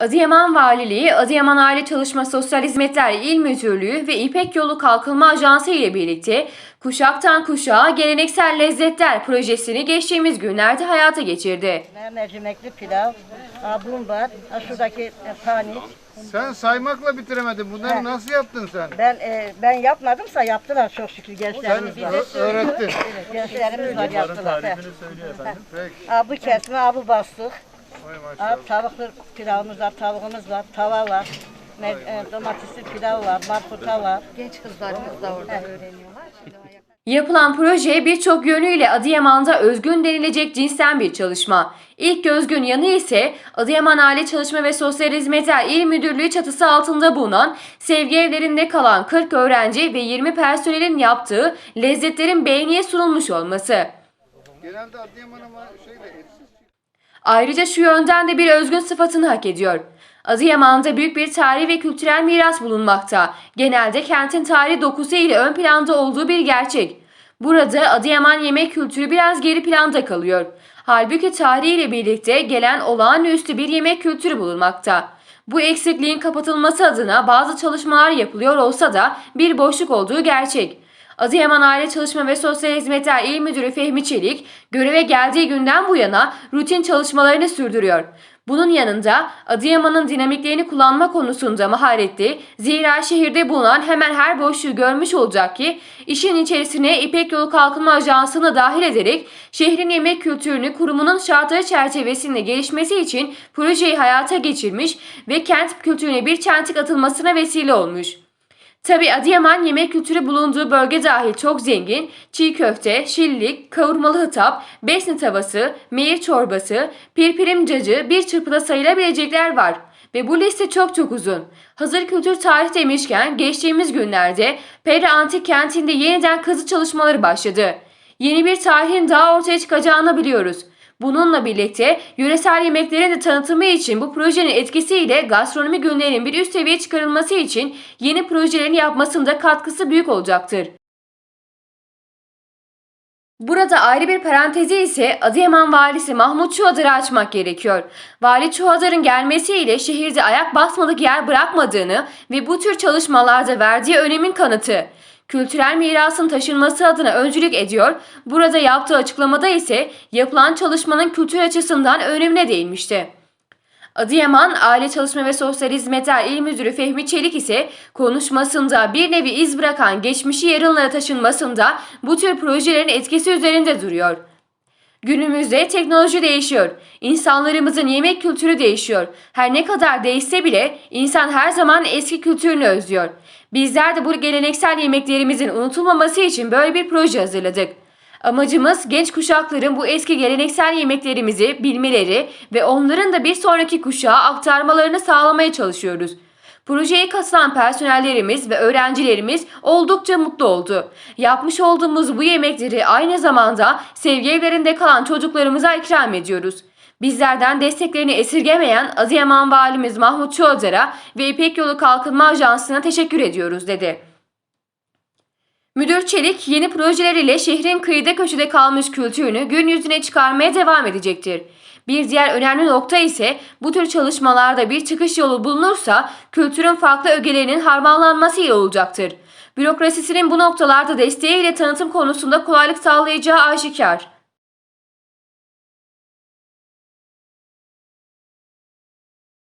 Adıyaman Valiliği, Adıyaman Aile Çalışma Sosyal Hizmetler İl Müdürlüğü ve İpek Yolu Kalkınma Ajansı ile birlikte Kuşaktan Kuşağa Geleneksel Lezzetler projesini geçtiğimiz günlerde hayata geçirdi. Mercimekli pilav, ha şuradaki e, panik. Sen saymakla bitiremedin. Bunları He. nasıl yaptın sen? Ben e, ben yapmadımsa yaptılar çok şükür Sen gençlerimiz var. ö- öğrettin. Evet, gençlerimiz var yaptılar. he. Peki. Abu kesme, abu bastık. Abi tavuklu pilavımız var, tavuğumuz var, tava var. e, domatesli pilav var, marputa var. Genç kızlarımız da orada öğreniyorlar. Yapılan proje birçok yönüyle Adıyaman'da özgün denilecek cinsten bir çalışma. İlk özgün yanı ise Adıyaman Aile Çalışma ve Sosyal Hizmetler İl Müdürlüğü çatısı altında bulunan sevgi evlerinde kalan 40 öğrenci ve 20 personelin yaptığı lezzetlerin beğeniye sunulmuş olması. Genelde Adıyaman ama şeyle. Ayrıca şu yönden de bir özgün sıfatını hak ediyor. Adıyaman'da büyük bir tarihi ve kültürel miras bulunmakta. Genelde kentin tarihi dokusu ile ön planda olduğu bir gerçek. Burada Adıyaman yemek kültürü biraz geri planda kalıyor. Halbuki tarihiyle birlikte gelen olağanüstü bir yemek kültürü bulunmakta. Bu eksikliğin kapatılması adına bazı çalışmalar yapılıyor olsa da bir boşluk olduğu gerçek. Adıyaman Aile Çalışma ve Sosyal Hizmetler İl Müdürü Fehmi Çelik, göreve geldiği günden bu yana rutin çalışmalarını sürdürüyor. Bunun yanında Adıyaman'ın dinamiklerini kullanma konusunda maharetli, zira şehirde bulunan hemen her boşluğu görmüş olacak ki işin içerisine İpek Yolu Kalkınma Ajansı'nı dahil ederek şehrin yemek kültürünü kurumunun şartları çerçevesinde gelişmesi için projeyi hayata geçirmiş ve kent kültürüne bir çentik atılmasına vesile olmuş. Tabi Adıyaman yemek kültürü bulunduğu bölge dahil çok zengin. Çiğ köfte, şillik, kavurmalı hıtap, besni tavası, meyir çorbası, pirpirim cacı bir çırpıda sayılabilecekler var. Ve bu liste çok çok uzun. Hazır kültür tarih demişken geçtiğimiz günlerde Peri Antik Kenti'nde yeniden kazı çalışmaları başladı. Yeni bir tarihin daha ortaya çıkacağını biliyoruz. Bununla birlikte yöresel yemeklerin de tanıtımı için bu projenin etkisiyle gastronomi günlerinin bir üst seviyeye çıkarılması için yeni projelerin yapmasında katkısı büyük olacaktır. Burada ayrı bir parantezi ise Adıyaman valisi Mahmut Çuhadar'ı açmak gerekiyor. Vali Çuhadar'ın gelmesiyle şehirde ayak basmalık yer bırakmadığını ve bu tür çalışmalarda verdiği önemin kanıtı. Kültürel mirasın taşınması adına öncülük ediyor. Burada yaptığı açıklamada ise yapılan çalışmanın kültür açısından önemine değinmişti. Adıyaman Aile Çalışma ve Sosyal Hizmetler İl Müdürü Fehmi Çelik ise konuşmasında bir nevi iz bırakan geçmişi yarınlara taşınmasında bu tür projelerin etkisi üzerinde duruyor. Günümüzde teknoloji değişiyor. İnsanlarımızın yemek kültürü değişiyor. Her ne kadar değişse bile insan her zaman eski kültürünü özlüyor. Bizler de bu geleneksel yemeklerimizin unutulmaması için böyle bir proje hazırladık. Amacımız genç kuşakların bu eski geleneksel yemeklerimizi bilmeleri ve onların da bir sonraki kuşağa aktarmalarını sağlamaya çalışıyoruz. Projeye katılan personellerimiz ve öğrencilerimiz oldukça mutlu oldu. Yapmış olduğumuz bu yemekleri aynı zamanda sevgi evlerinde kalan çocuklarımıza ikram ediyoruz. Bizlerden desteklerini esirgemeyen Adıyaman Valimiz Mahmut Çoğdar'a ve İpek Yolu Kalkınma Ajansı'na teşekkür ediyoruz dedi. Müdür Çelik yeni projeler ile şehrin kıyıda köşede kalmış kültürünü gün yüzüne çıkarmaya devam edecektir. Bir diğer önemli nokta ise bu tür çalışmalarda bir çıkış yolu bulunursa kültürün farklı ögelerinin harmanlanması ile olacaktır. Bürokrasisinin bu noktalarda desteğiyle tanıtım konusunda kolaylık sağlayacağı aşikar.